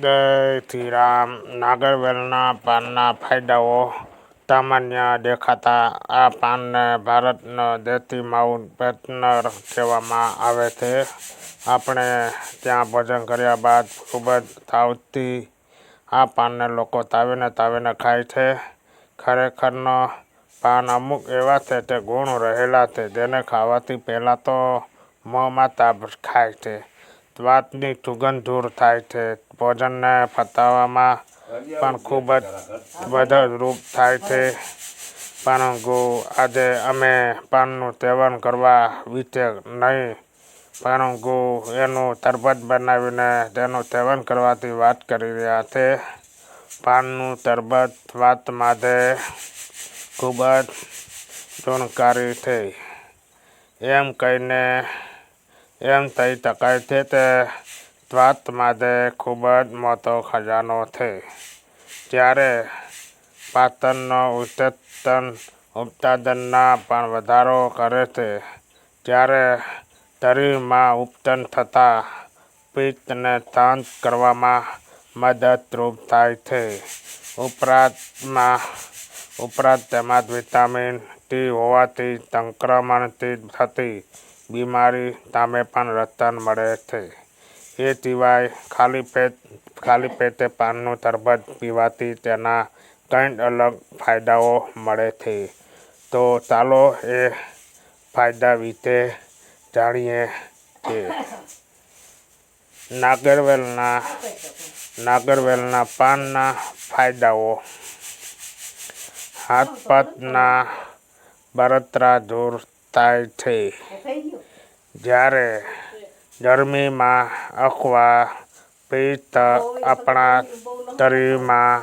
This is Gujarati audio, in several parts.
જયથી રામ નાગરવેલના પાનના ફાયદાઓ સામાન્ય દેખાતા આ પાનને ભારતનો દેતી માઉન્ટ પેટનર કહેવામાં આવે છે. આપણે ત્યાં ભોજન કર્યા બાદ ખૂબ જ તાવથી આ પાનને લોકો તાવીને તાવીને ખાય છે. ખરેખરનો પાન અમુક એવા છે તે ગુણ રહેલા છે જેને ખાવાથી પહેલાં તો મોંમાં તાપ ખાય છે. વાતની સુગંધ દૂર થાય છે. ભોજનને પતાવવામાં પણ ખૂબ જ મદદરૂપ થાય છે. પરંતુ આજે અમે પાનનું સેવન કરવા વિશે નહીં પરંતુ એનું તરબત બનાવીને તેનું સેવન કરવાથી વાત કરી રહ્યા છે. પાનનું તરબત વાત માટે ખૂબ જ ગુણકારી છે એમ કહીને એમ કહી શકાય છે તે સ્વાસ્થ્ય માટે ખૂબ જ મોટો ખજાનો છે. જ્યારે પાચનનો ઉત્તેજન ઉત્પાદનના પણ વધારો કરે છે, ત્યારે શરીરમાં ઉપતન થતા પિત્તને શાંત કરવામાં મદદરૂપ થાય છે. ઉપરાંતમાં, ઉપરાંત તેમાં વિટામિન ટી હોવાથી સંક્રમણથી થતી બીમારી સામે પણ રક્ષણ મળે છે. એ સિવાય ખાલી પેટ, ખાલી પેટે પાનનું શરબત પીવાથી તેના કંઈ અલગ ફાયદાઓ મળે છે. તો ચાલો એ ફાયદા વિશે જાણીએ કે નાગરવેલના નાગરવેલના પાનના ફાયદાઓ. હાથપગના બળતરા દૂર થાય છે. જ્યારે ગરમીમાં અથવા પિત્ત આપણા શરીરમાં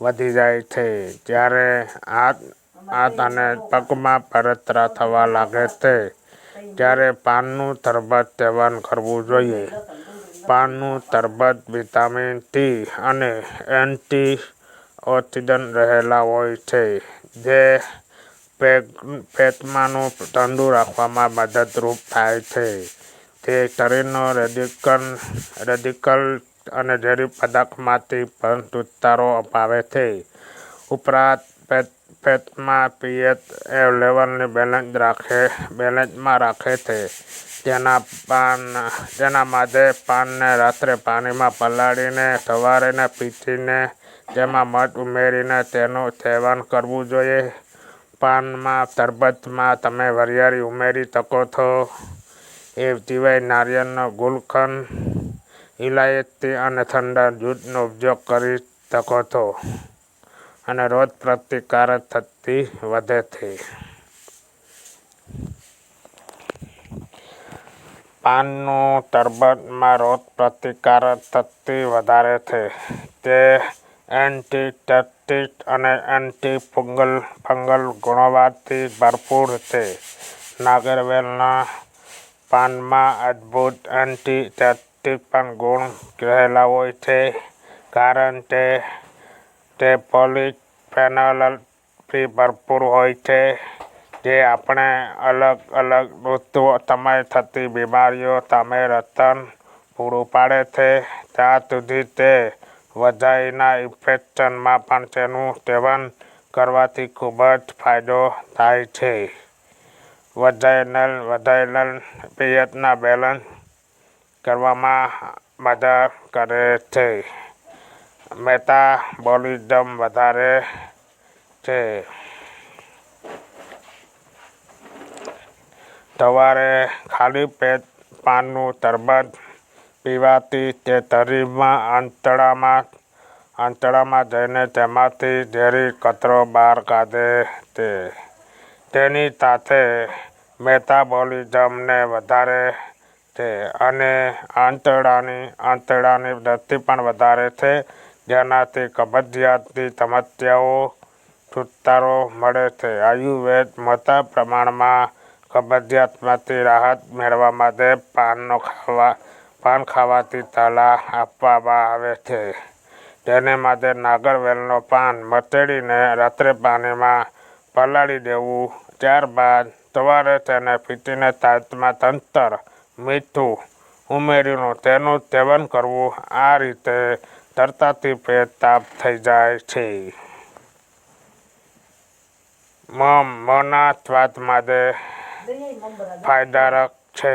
વધી જાય છે. જ્યારે હાથ હાથ અને પગમાં બળતરા થવા લાગે છે ત્યારે પાનનું શરબત સેવન કરવું જોઈએ. પાનનું શરબત વિટામિન ટી અને એન્ટી ઓક્સિડન્ટ રહેલા હોય છે જે પેટમાંનું ઠંડુ રાખવામાં મદદરૂપ થાય છે. તે શરીરનો રેડિકલ રેડિકલ અને ઝેરી પદાર્થમાંથી પણ છુટકારો અપાવે છે. ઉપરાંત પેટમાં પીએચ લેવલને બેલેન્સ રાખે બેલેન્સમાં રાખે છે. તેના પાન તેના માટે પાનને રાત્રે પાણીમાં પલાળીને, સવારે પીસીને તેમાં મધ ઉમેરીને તેનું સેવન કરવું જોઈએ. પાનમાં તરબતમાં તમે વરિયાળી ઉમેરી શકો છો. એ સિવાય નારિયેળનો ગુલકંદ ઇલાયચી અને ઠંડા જૂથનો ઉપયોગ કરી શકો છો અને રોગ પ્રતિકારક શક્તિ વધે છે. પાનનું તરબતમાં રોગ પ્રતિકારક શક્તિ વધારે છે. તે એન્ટીસેપ્ટિક અને એન્ટી ફંગલ ફંગલ ગુણવાથી ભરપૂર છે. નાગરવેલના પાનમાં અદ્ભુત એન્ટીસેપ્ટિક પણ ગુણ રહેલા હોય છે, કારણ કે તે પોલિફેનોલથી ભરપૂર હોય છે, જે આપણે અલગ અલગ ઋતુઓ સમય થતી બીમારીઓ સામે રતન પૂરું પાડે છે. ત્યાં સુધી તે વજાઇનલ ઇન્ફેક્શનમાં પણ તેનું સેવન કરવાથી ખૂબ જ ફાયદો થાય છે. વધારેલ વધારેલ પિયતના બેલેન્સ કરવામાં મદદ કરે છે. મેટાબોલિઝમ વધારે છે. સવારે ખાલી પેટ પાનનું શરબત પીવાથી તે શરીરમાં આંતળામાં આંતળામાં જઈને તેમાંથી ઝેરી કચરો બહાર કાઢે છે. તેની સાથે મેટાબોલિઝમને વધારે છે અને આંતળાની આંતળાની વૃદ્ધિ પણ વધારે છે. જેનાથી કબજિયાતની સમસ્યાઓ, છુટકારો મળે છે. આયુર્વેદ મોટા પ્રમાણમાં કબજિયાતમાંથી રાહત મેળવવા માટે પાનનો ખાવા પાન ખાવાથી તાલા આપવામાં આવે છે. તેને માટે નાગરવેલનો પાન મતેડીને રાત્રે પાણીમાં પલાળી દેવું. ત્યારબાદ સવારે તેને પીટીને તાતમાં તંતર મીઠું ઉમેરીનું તેનું સેવન કરવું. આ રીતે તરતાથી પેટ તાપ થઈ જાય છે. મમ મના સ્વાદ માટે ફાયદારક છે.